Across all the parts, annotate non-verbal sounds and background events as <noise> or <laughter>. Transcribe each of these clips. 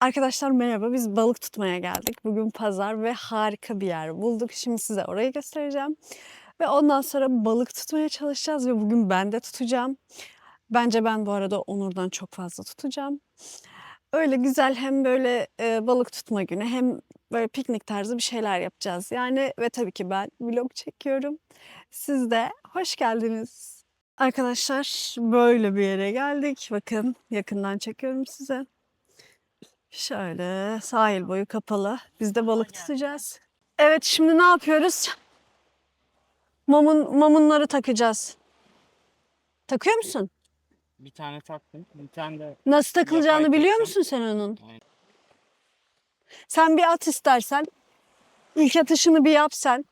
Arkadaşlar merhaba. Biz balık tutmaya geldik. Bugün pazar ve harika bir yer bulduk. Şimdi size orayı göstereceğim. Ve ondan sonra balık tutmaya çalışacağız ve bugün ben de tutacağım. Bence ben bu arada Onur'dan çok fazla tutacağım. Öyle güzel hem böyle e, balık tutma günü hem böyle piknik tarzı bir şeyler yapacağız. Yani ve tabii ki ben vlog çekiyorum. Siz de hoş geldiniz. Arkadaşlar böyle bir yere geldik. Bakın yakından çekiyorum size. Şöyle sahil boyu kapalı. Biz de balık tutacağız. Evet şimdi ne yapıyoruz? Mamun, mamunları takacağız. Takıyor musun? Bir tane taktım. Bir tane de Nasıl takılacağını biliyor musun sen onun? Aynen. Sen bir at istersen. İlk atışını bir yap sen.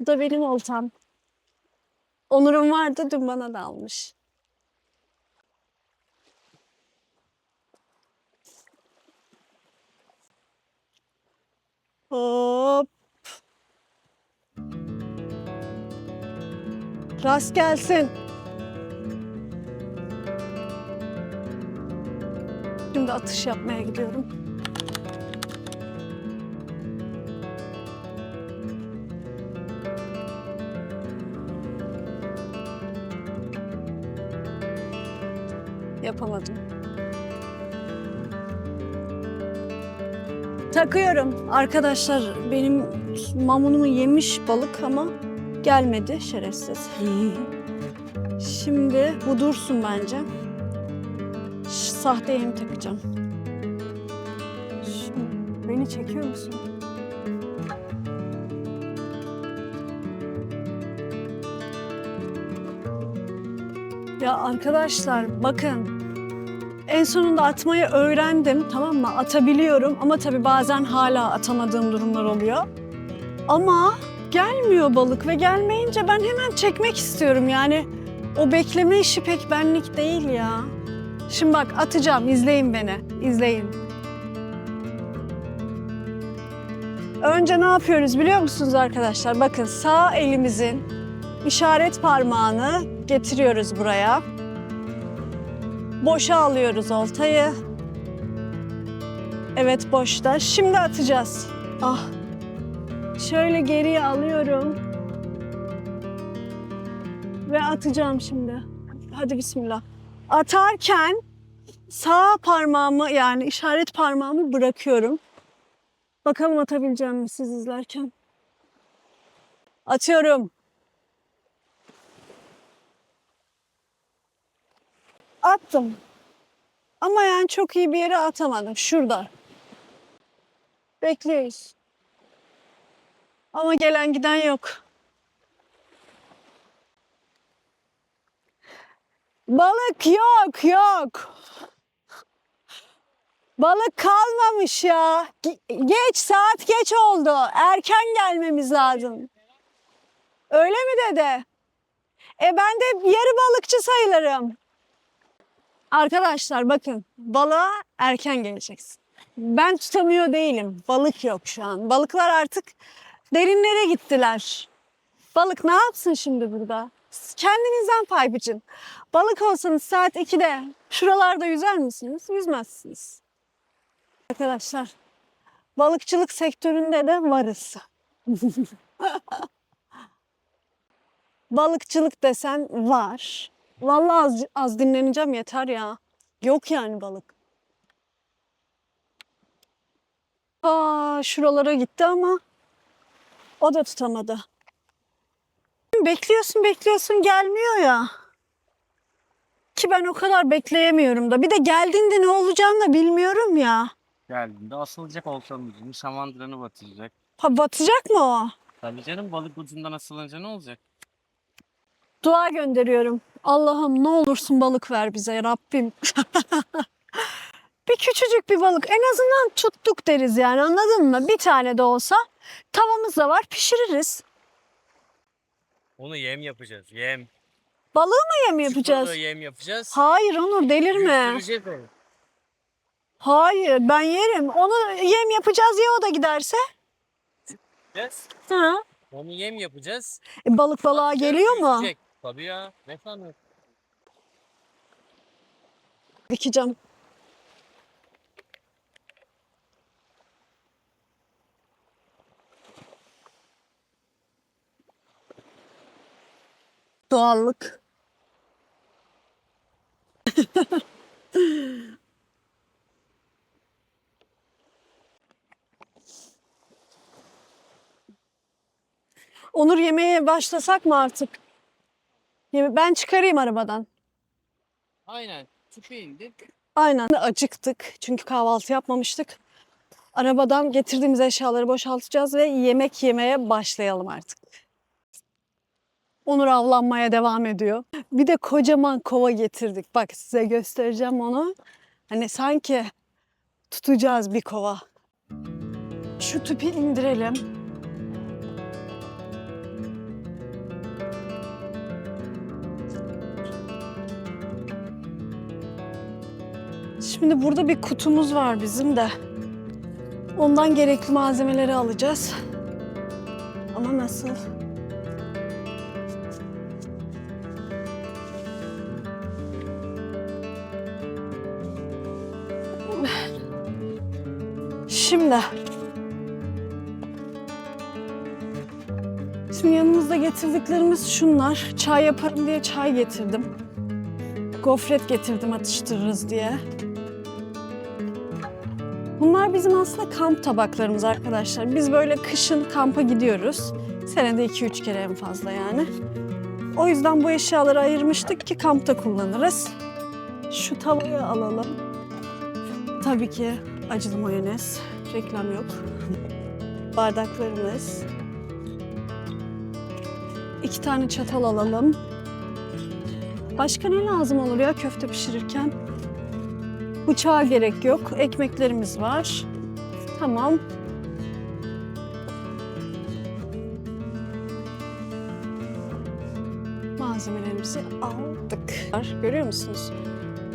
Bu da benim oltam. Onur'un vardı dün bana da almış. Hop. Rast gelsin. Şimdi atış yapmaya gidiyorum. Yapamadım. Takıyorum. Arkadaşlar benim mamunumu yemiş balık ama gelmedi şerefsiz. <laughs> Şimdi bu dursun bence. Ş- Sahte yem takacağım. Şimdi beni çekiyor musun? Ya arkadaşlar bakın. En sonunda atmayı öğrendim tamam mı? Atabiliyorum ama tabii bazen hala atamadığım durumlar oluyor. Ama gelmiyor balık ve gelmeyince ben hemen çekmek istiyorum yani. O bekleme işi pek benlik değil ya. Şimdi bak atacağım izleyin beni. izleyin. Önce ne yapıyoruz biliyor musunuz arkadaşlar? Bakın sağ elimizin işaret parmağını getiriyoruz buraya. Boşa alıyoruz oltayı. Evet boşta. Şimdi atacağız. Ah. Şöyle geriye alıyorum. Ve atacağım şimdi. Hadi bismillah. Atarken sağ parmağımı yani işaret parmağımı bırakıyorum. Bakalım atabileceğim mi siz izlerken. Atıyorum. Attım. Ama yani çok iyi bir yere atamadım. Şurada. Bekliyoruz. Ama gelen giden yok. Balık yok, yok. Balık kalmamış ya. Ge- Geç, saat geç oldu. Erken gelmemiz lazım. Öyle mi dedi? E ben de yarı balıkçı sayılırım. Arkadaşlar bakın balığa erken geleceksin. Ben tutamıyor değilim. Balık yok şu an. Balıklar artık derinlere gittiler. Balık ne yapsın şimdi burada? Kendinizden pay biçin. Balık olsanız saat 2'de şuralarda yüzer misiniz? Yüzmezsiniz. Arkadaşlar balıkçılık sektöründe de varız. <laughs> Balıkçılık desen var. Vallahi az, az dinleneceğim yeter ya. Yok yani balık. Aa, şuralara gitti ama o da tutamadı. Bekliyorsun bekliyorsun gelmiyor ya. Ki ben o kadar bekleyemiyorum da. Bir de geldiğinde ne olacağını da bilmiyorum ya. geldiğinde asılacak oltanın samandıranı batıracak. Ha batacak mı o? Tabii canım balık ucundan asılınca ne olacak? Dua gönderiyorum. Allah'ım ne olursun balık ver bize Rabbim. <laughs> bir küçücük bir balık en azından tuttuk deriz yani anladın mı? Bir tane de olsa tavamız da var pişiririz. Onu yem yapacağız. Yem. Balığı mı yem yapacağız? Çukurda yem yapacağız. Hayır Onur delirme. Yüzdüreceğiz onu. Hayır ben yerim. Onu yem yapacağız ya o da giderse. Yes. Ha. Onu yem yapacağız. E, balık balığa geliyor mu? yüzecek. Tabii ya. Ne sanıyorsun? Dikeceğim. Doğallık. <laughs> Onur yemeğe başlasak mı artık? Yeme- Ben çıkarayım arabadan. Aynen. Tüpe indik. Aynen acıktık çünkü kahvaltı yapmamıştık. Arabadan getirdiğimiz eşyaları boşaltacağız ve yemek yemeye başlayalım artık. Onur avlanmaya devam ediyor. Bir de kocaman kova getirdik. Bak size göstereceğim onu. Hani sanki tutacağız bir kova. Şu tüpü indirelim. Şimdi burada bir kutumuz var bizim de. Ondan gerekli malzemeleri alacağız. Ama nasıl? Şimdi. Şimdi yanımızda getirdiklerimiz şunlar. Çay yaparım diye çay getirdim. Gofret getirdim atıştırırız diye. Bunlar bizim aslında kamp tabaklarımız arkadaşlar. Biz böyle kışın kampa gidiyoruz. Senede 2-3 kere en fazla yani. O yüzden bu eşyaları ayırmıştık ki kampta kullanırız. Şu tavayı alalım. Tabii ki acılı mayonez. Reklam yok. <laughs> Bardaklarımız. İki tane çatal alalım. Başka ne lazım olur ya köfte pişirirken? Bıçağa gerek yok. Ekmeklerimiz var. Tamam. Malzemelerimizi aldık. Görüyor musunuz?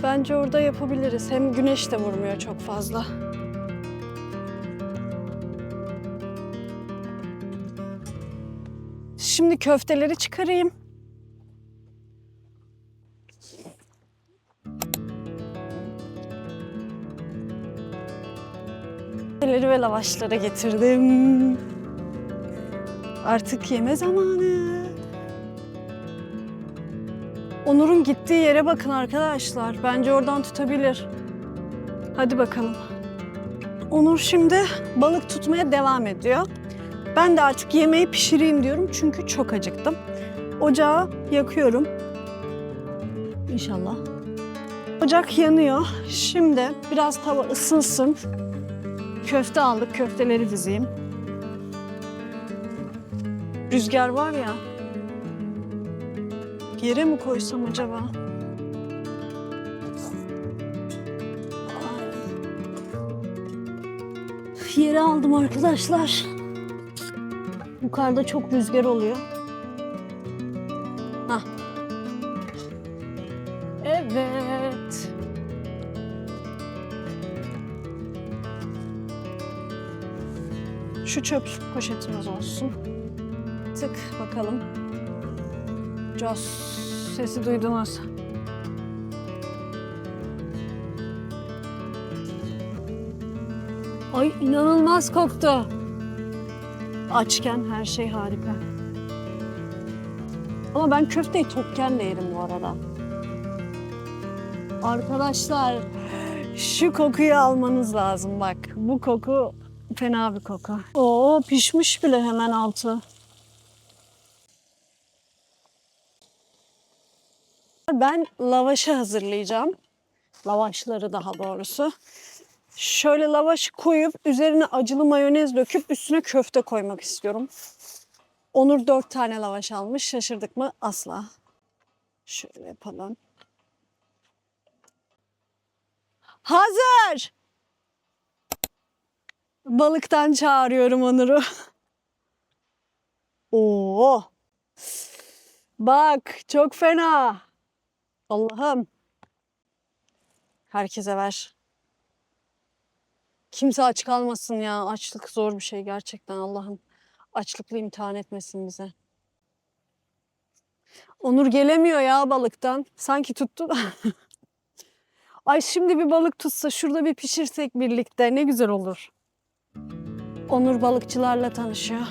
Bence orada yapabiliriz. Hem güneş de vurmuyor çok fazla. Şimdi köfteleri çıkarayım. Köfteleri ve lavaşları getirdim. Artık yeme zamanı. Onur'un gittiği yere bakın arkadaşlar. Bence oradan tutabilir. Hadi bakalım. Onur şimdi balık tutmaya devam ediyor. Ben de artık yemeği pişireyim diyorum çünkü çok acıktım. Ocağı yakıyorum. İnşallah. Ocak yanıyor. Şimdi biraz tava ısınsın. Köfte aldık, köfteleri dizeyim. Rüzgar var ya. Yere mi koysam acaba? Yere aldım arkadaşlar. Yukarıda çok rüzgar oluyor. Şu çöp poşetimiz olsun. Tık bakalım. Jos sesi duydunuz. Ay inanılmaz koktu. Açken her şey harika. Ama ben köfteyi tokken de yerim bu arada. Arkadaşlar şu kokuyu almanız lazım bak. Bu koku fena bir koku. Oo pişmiş bile hemen altı. Ben lavaşı hazırlayacağım. Lavaşları daha doğrusu. Şöyle lavaşı koyup üzerine acılı mayonez döküp üstüne köfte koymak istiyorum. Onur dört tane lavaş almış. Şaşırdık mı? Asla. Şöyle yapalım. Hazır. Balıktan çağırıyorum Onur'u. <laughs> Oo. Bak çok fena. Allah'ım. Herkese ver. Kimse aç kalmasın ya. Açlık zor bir şey gerçekten Allah'ım. Açlıkla imtihan etmesin bize. Onur gelemiyor ya balıktan. Sanki tuttu. <laughs> Ay şimdi bir balık tutsa şurada bir pişirsek birlikte ne güzel olur. Onur balıkçılarla tanışıyor.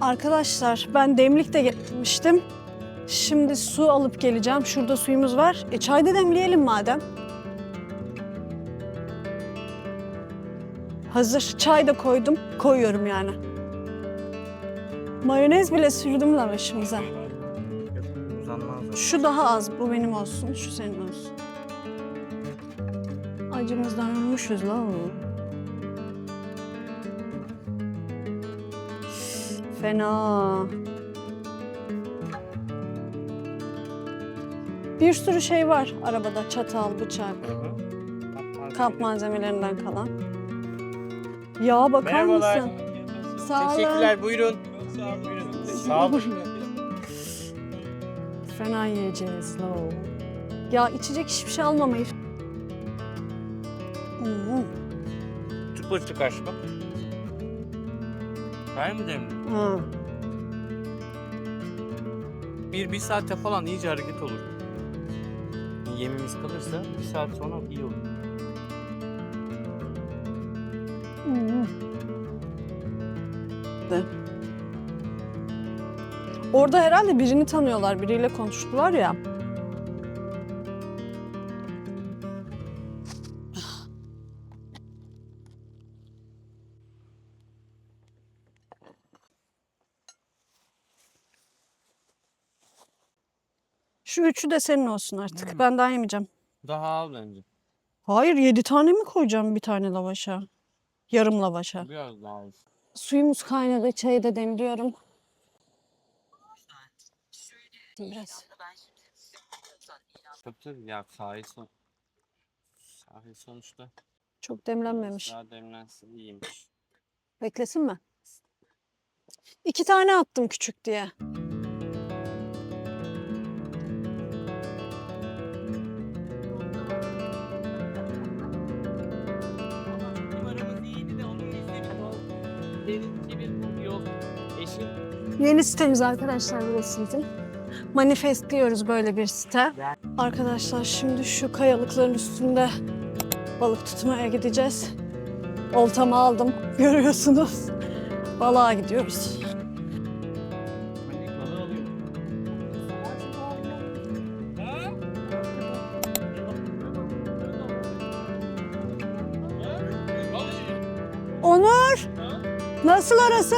Arkadaşlar ben demlik de getirmiştim. Şimdi su alıp geleceğim. Şurada suyumuz var. E çay da demleyelim madem. Hazır. Çay da koydum. Koyuyorum yani. Mayonez bile sürdüm lavaşımıza. Uzanmaz. Şu daha az. Bu benim olsun. Şu senin olsun. Acımızdan ölmüşüz lan. Fena. Bir sürü şey var arabada. Çatal, bıçak, kamp malzemelerinden kalan. Ya bakar Merhabalar. mısın? Sağ olun. Teşekkürler buyurun. Sağ olun. Fena yiyeceğiz la. Ya içecek hiçbir şey almamayı. Hmm. Tut başı kaçma. Var mı demli? Ha. Bir, bir saatte falan iyice hareket olur. Yemimiz kalırsa bir saat sonra iyi olur. Hmm. De. Orada herhalde birini tanıyorlar. Biriyle konuştular ya. Şu üçü de senin olsun artık. Ben daha yemeyeceğim. Daha al bence. Hayır yedi tane mi koyacağım bir tane lavaşa? Yarım lavaşa. Biraz daha al. Suyumuz kaynadı. Çayı da demliyorum. Biraz. Tabii tabii ya sahil son. Sahil sonuçta. Çok demlenmemiş. Daha demlensin iyiymiş. Beklesin mi? İki tane attım küçük diye. Yeni sitemiz arkadaşlar burası. Manifestliyoruz böyle bir site. Arkadaşlar şimdi şu kayalıkların üstünde balık tutmaya gideceğiz. Oltamı aldım <laughs> görüyorsunuz. Balığa gidiyoruz. Onur! Nasıl orası?